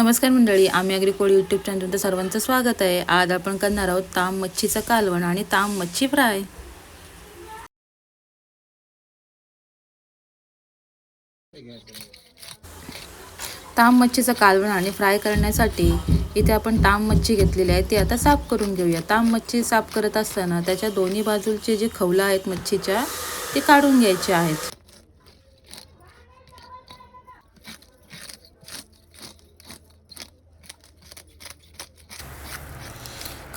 नमस्कार मंडळी आम्ही अग्रिकोड यूट्यूब चॅनलमध्ये सर्वांचं स्वागत आहे. आज आपण करणार आहोत ताम मच्छीचं कालवण आणि ताम मच्छी फ्राय. ताम मच्छीचं कालवण आणि फ्राय करण्यासाठी इथे आपण ताम मच्छी घेतलेली आहे ती आता साफ करून घेऊया. ताम मच्छी साफ करत असताना त्याच्या दोन्ही बाजूचे जे खवलं आहेत मच्छीच्या ते काढून घ्यायचे आहेत.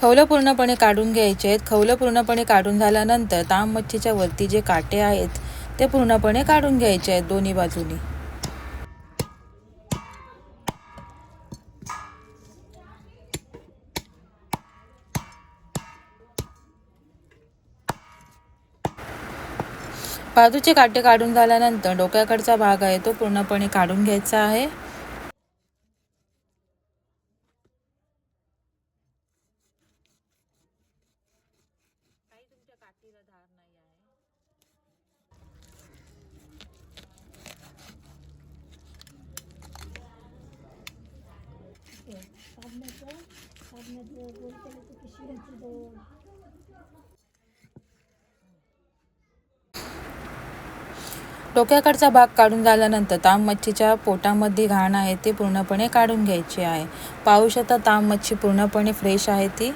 खवलं पूर्णपणे काढून घ्यायचे आहेत. खवलं पूर्णपणे काढून झाल्यानंतर ताम मच्छीच्या वरती जे काटे आहेत ते पूर्णपणे काढून घ्यायचे आहेत दोन्ही बाजूनी. बाजूचे काटे काढून झाल्यानंतर डोक्याकडचा भाग आहे तो पूर्णपणे काढून घ्यायचा आहे. डोक्याकडचा भाग काढून झाल्यानंतर ताम मच्छीच्या पोटामध्ये घाण आहे ते पूर्णपणे काढून घ्यायची आहे. पाहू शकता ताम मच्छी पूर्णपणे फ्रेश आहे ती.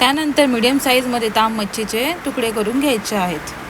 त्यानंतर मीडियम साईजमध्ये ताम मच्छीचे तुकडे करून घ्यायचे आहेत.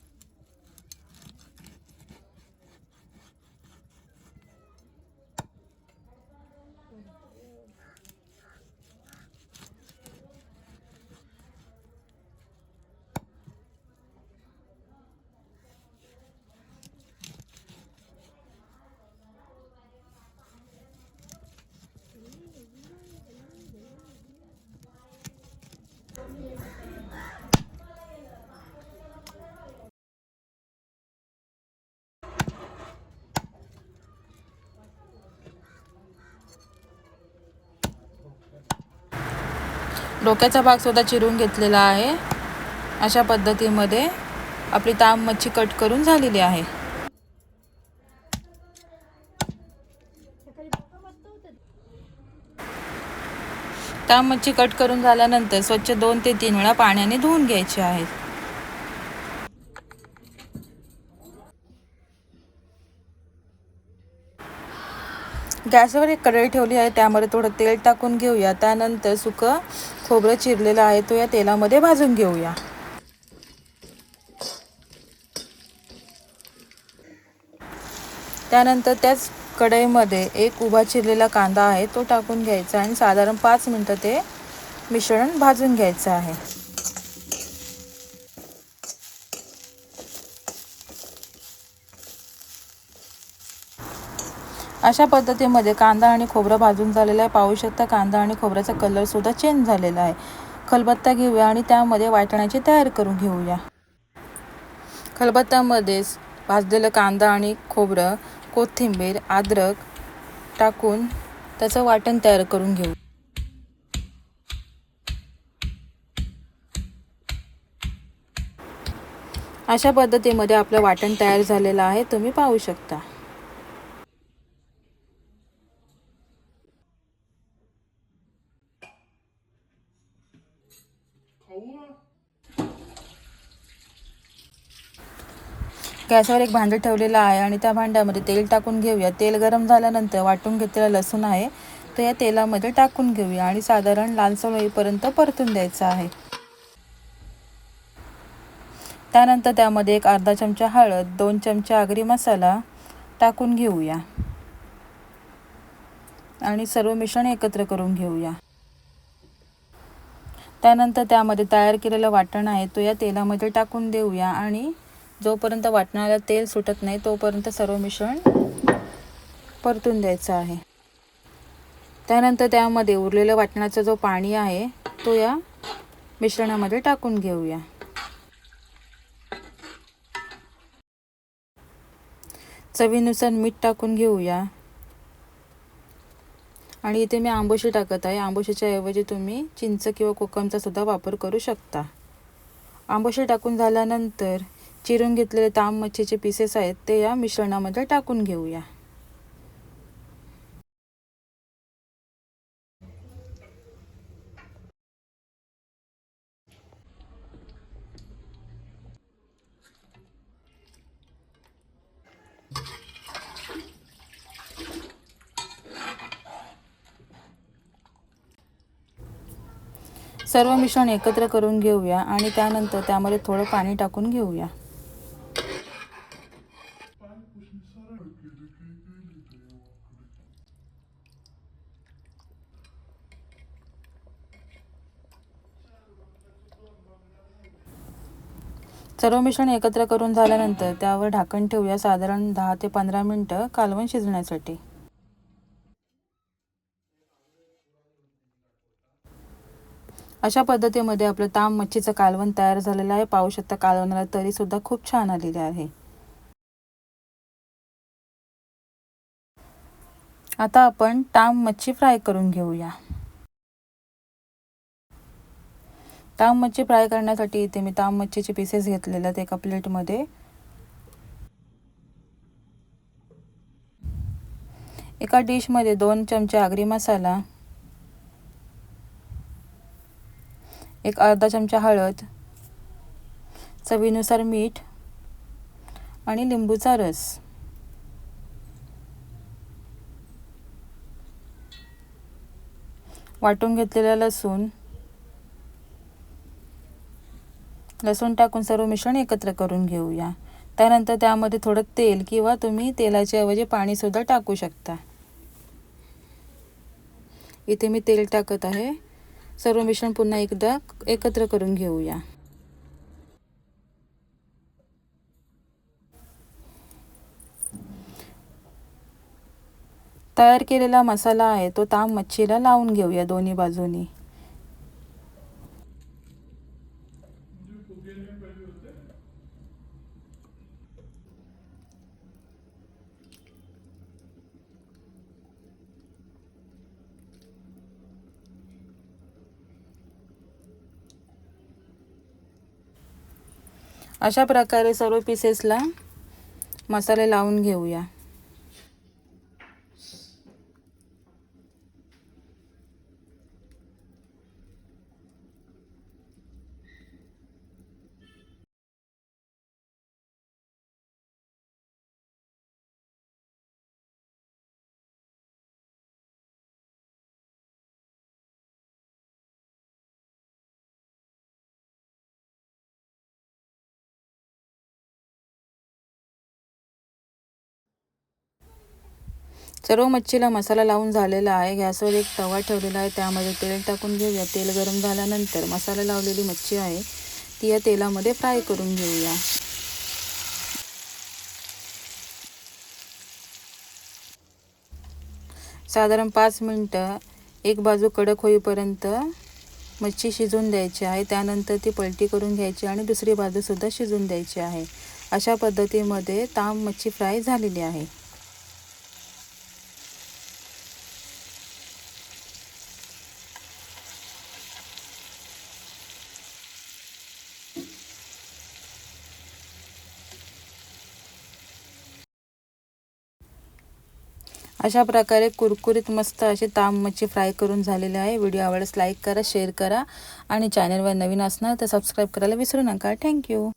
डोक्याचा भाग सुद्धा चिरून घेतलेला आहे. अशा पद्धतीमध्ये आपली ताम मच्छी कट करून झालेली आहे. ताम मच्छी कट करून झाल्यानंतर स्वच्छ दोन ते तीन वेळा पाण्याने धुवून घ्यायची आहे. गॅसवर एक कढई ठेवली आहे त्यामध्ये थोडं तेल टाकून घेऊया. त्यानंतर सुकं खोबरं चिरलेलं आहे तो या तेलामध्ये भाजून घेऊया. त्यानंतर त्याच कढईमध्ये एक उभा चिरलेला कांदा आहे तो टाकून घ्यायचा आणि साधारण पाच मिनटं ते मिश्रण भाजून घ्यायचं आहे. अशा पद्धतीमध्ये कांदा आणि खोबरं भाजून झालेलं आहे. पाहू शकता कांदा आणि खोबऱ्याचा कलरसुद्धा चेंज झालेला आहे. खलबत्ता घेऊया आणि त्यामध्ये वाटण्याची तयार करून घेऊया. खलबत्त्यामध्येच भाजलेलं कांदा आणि खोबरं कोथिंबीर अद्रक टाकून त्याचं वाटण तयार करून घेऊ. अशा पद्धतीमध्ये आपलं वाटण तयार झालेलं आहे. तुम्ही पाहू शकता. गॅसवर एक भांडं ठेवलेलं आहे आणि त्या भांड्यामध्ये तेल टाकून घेऊया. तेल गरम झाल्यानंतर वाटून घेतलेला लसूण आहे. तो या तेलामध्ये टाकून घेऊया आणि साधारण लालसर होईपर्यंत परतून द्यायचं आहे. त्यानंतर त्यामध्ये एक अर्धा चमचा हळद दोन चमचा आगरी मसाला टाकून घेऊया. आणि सर्व मिश्रण एकत्र करून घेऊया. त्यानंतर त्यामध्ये तयार केलेलं वाटण आहे तो या तेलामध्ये टाकून देऊया. आणि जोपर्यंत वाटणाला तेल सुटत नाही तोपर्यंत सर्व मिश्रण परतून द्यायचं आहे. त्यानंतर त्यामध्ये उरलेलं वाटणाचं जो पाणी आहे तो या मिश्रणामध्ये टाकून घेऊया. चवीनुसार मीठ टाकून घेऊया. आणि इथे मी आंबोशी टाकत आहे. आंबोशीच्या ऐवजी तुम्ही चिंच किंवा कोकमचा सुद्धा वापर करू शकता. आंबोशी टाकून झाल्यानंतर चिरून घेतलेले ताम मच्छीचे पीसेस आहेत ते या मिश्रणामध्ये टाकून घेऊया. सर्व मिश्रण एकत्र करून घेऊया आणि त्यानंतर त्यामध्ये थोडं पाणी टाकून घेऊया. सर्व मिश्रण एकत्र करून झाल्यानंतर त्यावर ढाकण ठेवूया साधारण दहा ते पंधरा मिनटं कालवण शिजण्यासाठी. अशा पद्धतीमध्ये आपलं ताम मच्छीचं कालवण तयार झालेलं आहे. पाहू शकता कालवणाला तरी सुद्धा खूप छान आलेले आहे. आता आपण ताम मच्छी फ्राय करून घेऊया. ताम मच्छी फ्राय करण्यासाठी इथे मी ताम मच्छीचे पीसेस घेतलेले आहेत एका प्लेटमध्ये. एका डिशमध्ये दोन चमचे आगरी मसाला एक अर्धा चमचा हळद चवीनुसार मीठ आणि लिंबूचा रस. वाटून घेतलेला लसूण. लसूण टाकून सर्व मिश्रण एकत्र करून घेऊया. त्यानंतर त्यामध्ये थोडं तेल किंवा तुम्ही तेलाच्या ऐवजी पाणीसुद्धा टाकू शकता. इथे मी तेल टाकत आहे. सर्व मिश्रण पुन्हा एकदा एकत्र करून घेऊया. तयार केलेला मसाला आहे तो ताम मच्छीला लावून घेऊया दोन्ही बाजूनी. अशा प्रकारे सर्व पीसेसला मसाले लावून घेऊया. सर्व मच्छीला मसाला लावून झालेला आहे. गॅसवर एक तवा ठेवलेला आहे. त्यामध्ये तेल टाकून घेऊया. तेल गरम झाल्यानंतर मसाला लावलेली मच्छी आहे. ती या तेलामध्ये फ्राय करून घेऊया. साधारण पाच मिनटं एक बाजू कडक होईपर्यंत मच्छी शिजवून द्यायची आहे. त्यानंतर ती पलटी करून घ्यायची आणि दुसरी बाजूसुद्धा शिजून द्यायची आहे. अशा पद्धतीमध्ये ताम मच्छी फ्राय झालेली आहे. अशा प्रकारे कुरकुरीत मस्त अशी ताम मच्छी फ्राय करून झालेले आहे. व्हिडिओ आवडल्यास लाईक करा शेअर करा आणि चॅनलवर नवीन असणार तर सबस्क्राईब करायला विसरू नका. थँक्यू